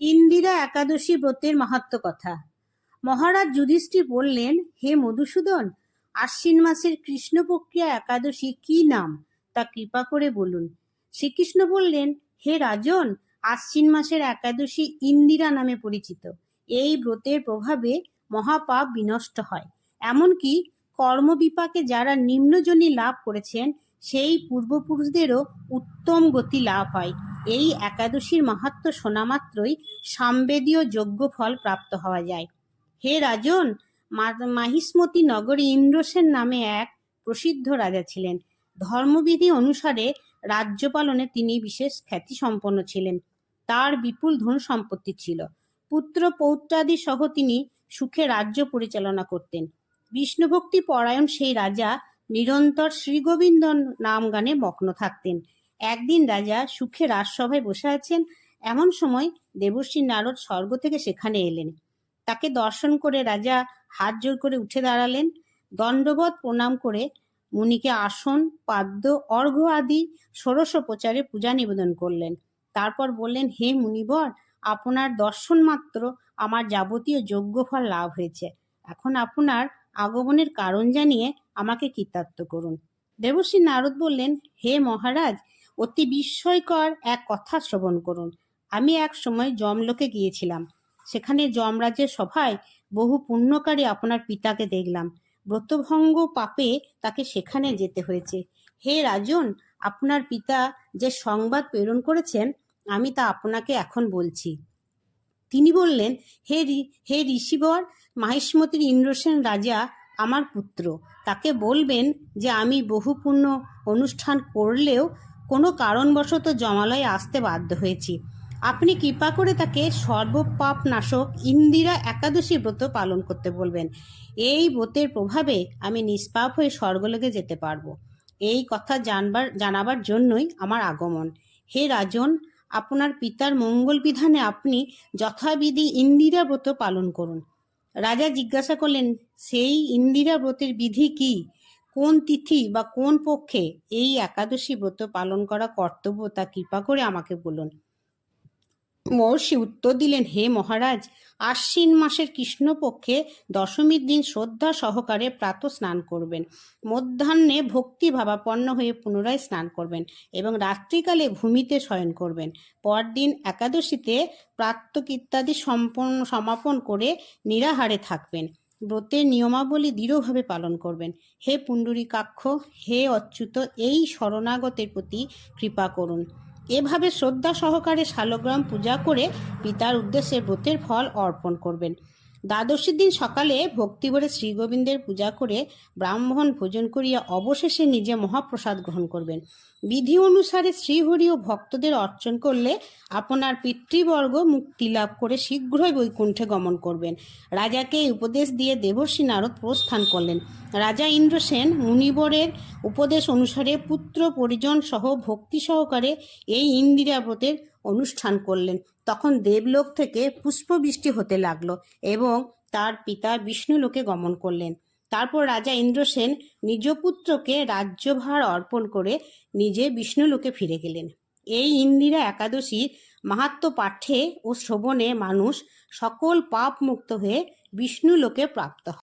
ইন্দিরা একাদশী ব্রতের মাহাত্ম কথা। মহারাজ যুধিষ্ঠির বললেন, হে মধুসূদন, আশ্বিন মাসের কৃষ্ণপক্ষিয়া একাদশী কি নাম? তা কৃপা করে বলুন। শ্রীকৃষ্ণ বললেন, হে রাজন, আশ্বিন মাসের একাদশী ইন্দিরা নামে পরিচিত। এই ব্রতের প্রভাবে মহাপাপ বিনষ্ট হয়। এমনকি কর্মবিপাকে যারা নিম্নজনী লাভ করেছেন, সেই পূর্বপুরুষদেরও উত্তম গতি লাভ হয়। এই একাদশীর মাহাত্ম শোনা মাত্রই সামবেদীয় যোগ্য ফল প্রাপ্ত হওয়া যায়। হে রাজন মাহিষ্মতি নগরী ইন্দ্রসেন নামে এক প্রসিদ্ধ রাজা ছিলেন। ধর্মবিধি অনুসারে রাজ্য পালনে তিনি বিশেষ খ্যাতি সম্পন্ন ছিলেন। তার বিপুল ধন সম্পত্তি ছিল। পুত্র পৌত্রাদি সহ তিনি সুখে রাজ্য পরিচালনা করতেন। বিষ্ণুভক্তি পরায়ণ সেই রাজা নিরন্তর শ্রীগোবিন্দ নাম গানে মগ্ন থাকতেন। একদিন রাজা সুখে রাজসভায় বসে আছেন। এমন সময় দেবশ্রী নারদ স্বর্গ থেকে সেখানে এলেন। তাকে দর্শন করে রাজা হাত জোর করে উঠে দাঁড়ালেন। দণ্ডবত প্রণাম করে মুনিকে আসন, পাদ্য, অর্ঘ্য আদি ষোড়শোপচারে পূজা নিবেদন করলেন। তারপর বললেন, হে মুনিবর, আপনার দর্শন মাত্র, আমার যাবতীয় যোগ্য ফল লাভ হয়েছে। এখন আপনার আগমনের কারণ জানিয়ে আমাকে কৃতার্থ করুন। দেবশ্রী নারদ বললেন, হে মহারাজ অতি বিস্ময়কর এক কথা শ্রবণ করুন। আমি এক সময় যমলোকে গিয়েছিলাম। সেখানে যমরাজের সভায় বহু পুণ্যকারী আপনার পিতাকে দেখলাম। ব্রতভঙ্গ পাপে তাকে সেখানে যেতে হয়েছে। হে রাজন, আপনার পিতা যে সংবাদ প্রেরণ করেছেন, আমি তা আপনাকে এখন বলছি। তিনি বললেন, হে হে ঋষিবর, মাহিষ্মতির ইন্দ্রসেন রাজা আমার পুত্র। তাকে বলবেন যে আমি বহু পুণ্য অনুষ্ঠান করলেও কারণবশত জমালয়ে আসতে বাধ্য হয়েছি। আপনি কৃপা করে তাকে সর্বপাপ নাশক ইন্দিরা একাদশী ব্রত পালন করতে বলবেন। এই ব্রতের প্রভাবে আমি নিষ্পাপ হয়ে স্বর্গলোকে যেতে পারব। এই কথা জানবার, জানাবার জন্যই আমার আগমন। হে রাজন, আপনার পিতার মঙ্গল বিধানে আপনি যথাবিধি ইন্দিরা ব্রত পালন করুন। রাজা জিজ্ঞাসা করলেন, সেই ইন্দিরা ব্রতের বিধি কি? কোন তিথি বা কোন পক্ষে এই একাদশী ব্রত পালন করা কর্তব্য তা কৃপা করে আমাকে বলুন। মহর্ষি উত্তর দিলেন, হে মহারাজ, আশ্বিন মাসের কৃষ্ণপক্ষে দশমীর দিন শ্রদ্ধা সহকারে প্রাত স্নান করবেন। মধ্যাহ্নে ভক্তি ভাবাপন্ন হয়ে পুনরায় স্নান করবেন এবং রাত্রিকালে ভূমিতে শয়ন করবেন। পরদিন একাদশীতে প্রাত্যক ইত্যাদি সম্পন্ন সমাপন করে নিরাহারে থাকবেন। ব্রতের নিয়মাবলী দৃঢ়ভাবে পালন করবেন। হে পুণ্ডরীকাক্ষ, হে অচ্যুত, এই শরণাগতের প্রতি কৃপা করুন। এভাবে শ্রদ্ধা সহকারে শালগ্রাম পূজা করে পিতার উদ্দেশ্যে ব্রতের ফল অর্পণ করবেন। দ্বাদশীর দিন সকালে ভক্তিভরে শ্রীগোবিন্দের পূজা করে ব্রাহ্মণ ভোজন করিয়া অবশেষে নিজে মহাপ্রসাদ গ্রহণ করবেন। বিধি অনুসারে শ্রীহরি ও ভক্তদের অর্চন করলে আপনার পিতৃবর্গ মুক্তি লাভ করে শীঘ্রই বৈকুণ্ঠে গমন করবেন। রাজাকে উপদেশ দিয়ে দেবর্ষী নারদ প্রস্থান করলেন। রাজা ইন্দ্রসেন মুনিবরের উপদেশ অনুসারে পুত্র, পরিজন সহ ভক্তি সহকারে এই ইন্দিরা ব্রতের অনুষ্ঠান করলেন। তখন দেবলোক থেকে পুষ্পবৃষ্টি হতে লাগল এবং তার পিতা বিষ্ণুলোকে গমন করলেন। তারপর রাজা ইন্দ্রসেন নিজ পুত্রকে রাজ্যভার অর্পণ করে নিজে বিষ্ণুলোকে ফিরে গেলেন। এই ইন্দিরা একাদশীর মাহাত্ম পাঠে ও শ্রবণে মানুষ সকল পাপ মুক্ত হয়ে বিষ্ণুলোকে প্রাপ্ত হয়।